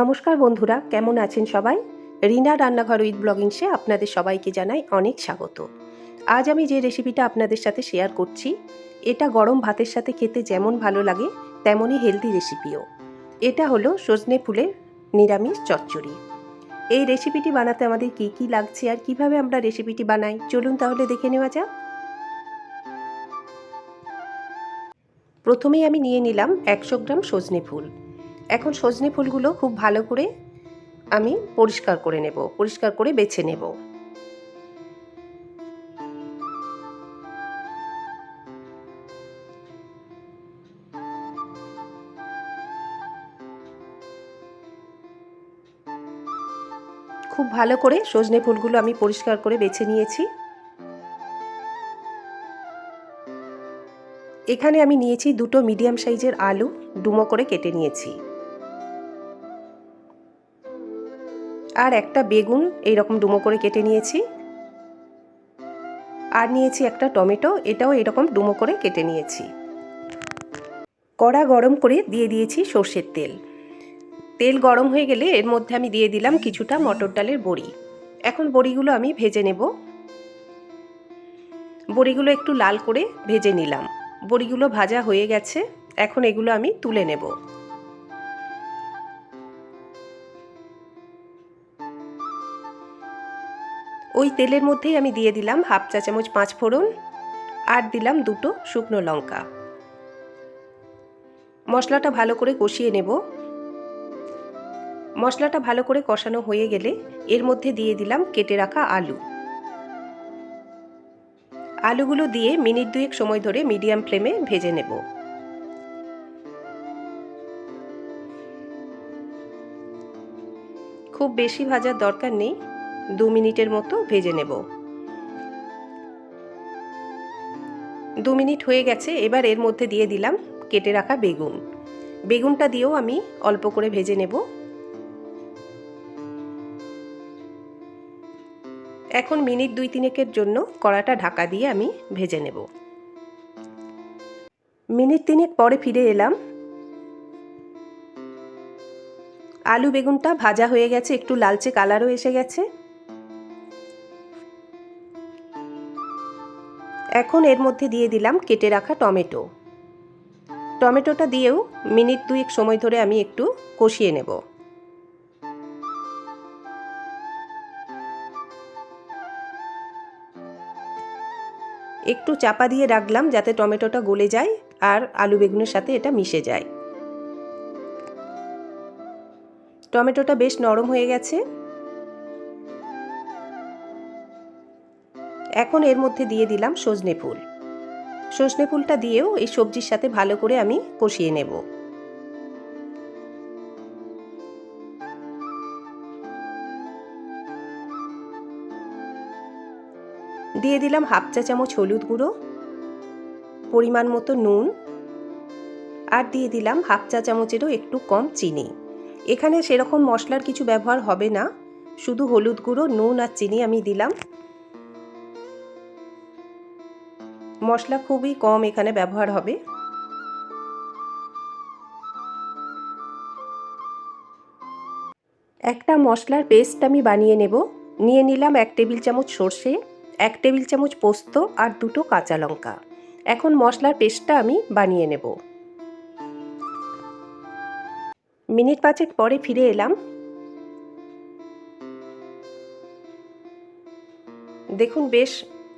নমস্কার বন্ধুরা, কেমন আছেন সবাই? রিনা রান্নাঘর উইথ ব্লগিংসে আপনাদের সবাইকে জানাই অনেক স্বাগত। আজ আমি যে রেসিপিটা আপনাদের সাথে শেয়ার করছি, এটা গরম ভাতের সাথে খেতে যেমন ভালো লাগে তেমনই হেলদি রেসিপিও। এটা হলো সজনে ফুলের নিরামিষ চচ্চড়ি। এই রেসিপিটি বানাতে আমাদের কি কি লাগছে আর কীভাবে আমরা রেসিপিটি বানাই, চলুন তাহলে দেখে নেওয়া যাক। প্রথমেই আমি নিয়ে নিলাম একশো গ্রাম সজনে ফুল। এখন সজনে ফুলগুলো খুব ভালো করে আমি পরিষ্কার করে নেব, পরিষ্কার করে বেছে নেব। খুব ভালো করে সজনে ফুলগুলো আমি পরিষ্কার করে বেছে নিয়েছি। এখানে আমি নিয়েছি দুটো মিডিয়াম সাইজের আলু, ডুমো করে কেটে নিয়েছি। আর একটা বেগুন এইরকম ডুমো করে কেটে নিয়েছি। আর নিয়েছি একটা টমেটো, এটাও এরকম ডুমো করে কেটে নিয়েছি। কড়া গরম করে দিয়ে দিয়েছি সর্ষের তেল। তেল গরম হয়ে গেলে এর মধ্যে আমি দিয়ে দিলাম কিছুটা মটর ডালের বড়ি। এখন বড়িগুলো আমি ভেজে নেব। বড়িগুলো একটু লাল করে ভেজে নিলাম। বড়িগুলো ভাজা হয়ে গেছে। এখন এগুলো আমি তুলে নেব। ওই তেলের মধ্যেই আমি দিয়ে দিলাম হাফ চা চামচ পাঁচ ফোড়ন আর দিলাম দুটো শুকনো লঙ্কা। মশলাটা ভালো করে কষিয়ে নেব। মশলাটা ভালো করে কষানো হয়ে গেলে এর মধ্যে দিয়ে দিলাম কেটে রাখা আলু। আলুগুলো দিয়ে মিনিট দুয়েক সময় ধরে মিডিয়াম ফ্লেমে ভেজে নেব। খুব বেশি ভাজার দরকার নেই। দু মিনিটের মতো ভেজে নেব। দু মিনিট হয়ে গেছে, এবার এর মধ্যে দিয়ে দিলাম কেটে রাখা বেগুন। বেগুনটা দিয়েও আমি অল্প করে ভেজে নেব। এখন মিনিট দুই তিনেকের জন্য কড়াটা ঢাকা দিয়ে আমি ভেজে নেব। মিনিট তিনেক পরে ফিরে এলাম। আলু বেগুনটা ভাজা হয়ে গেছে, একটু লালচে কালারও এসে গেছে। এখন এর মধ্যে দিয়ে দিলাম কেটে রাখা টমেটো। টমেটোটা দিয়েও মিনিট দুয়েক সময় ধরে আমি একটু কষিয়ে নেব। একটু চাপা দিয়ে রাখলাম যাতে টমেটোটা গলে যায় আর আলু বেগুনের সাথে এটা মিশে যায়। টমেটোটা বেশ নরম হয়ে গেছে। এখন এর মধ্যে দিয়ে দিলাম সজনে ফুল। সজনে ফুলটা দিয়েও এই সবজির সাথে ভালো করে আমি কষিয়ে নেব। দিয়ে দিলাম হাফ চা চামচ হলুদ গুঁড়ো, পরিমাণ মতো নুন আর দিয়ে দিলাম হাফ চা চামচেরও একটু কম চিনি। এখানে সেরকম মশলার কিছু ব্যবহার হবে না, শুধু হলুদ গুঁড়ো, নুন আর চিনি আমি দিলাম। মশলা খুবই কম এখানে ব্যবহার হবে। একটা মশলার পেস্ট আমি বানিয়ে নেব। নিয়ে নিলাম এক টেবিল চামচ সর্ষে, এক টেবিল চামচ পোস্ত আর দুটো কাঁচা লঙ্কা। এখন মশলার পেস্টটা আমি বানিয়ে নেব। মিনিট পাঁচেক পরে ফিরে এলাম। দেখুন বেশ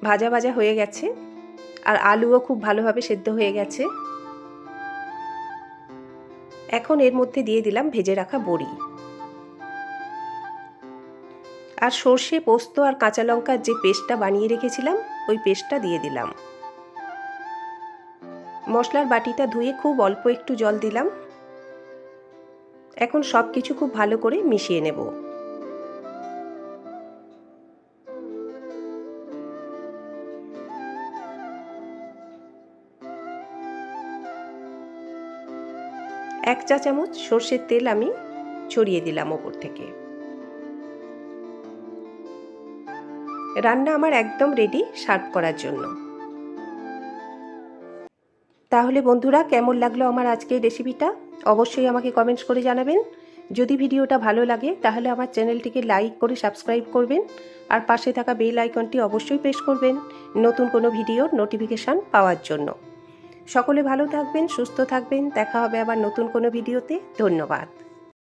ভাজা ভাজা হয়ে গেছে। আর আলুও খুব ভালোভাবে সেদ্ধ হয়ে গেছে। এখন এর মধ্যে দিয়ে দিলাম ভেজে রাখা বড়ি। আর সর্ষে, পোস্ত আর কাঁচা লঙ্কার যে পেস্টটা বানিয়ে রেখেছিলাম, ওই পেস্টটা দিয়ে দিলাম। মশলার বাটিটা ধুয়ে খুব অল্প একটু জল দিলাম। এখন সব কিছু খুব ভালো করে মিশিয়ে নেব। এক চা চামচ সর্ষের তেল আমি ছড়িয়ে দিলাম ওপর থেকে। রান্না আমার একদম রেডি সার্ভ করার জন্য। তাহলে বন্ধুরা, কেমন লাগল আমার আজকের রেসিপিটা অবশ্যই আমাকে কমেন্টস করে জানাবেন। যদি ভিডিওটা ভালো লাগে, তাহলে আমার চ্যানেলটিকে লাইক করে সাবস্ক্রাইব করবেন। আর পাশে থাকা বেল আইকনটি অবশ্যই প্রেস করবেন। নতুন কোনো ভিডিওর নোটিফিকেশান পাওয়ার জন্য। সকলে ভালো থাকবেন সুস্থ থাকবেন। দেখা হবে আবার নতুন কোনো ভিডিওতে। ধন্যবাদ।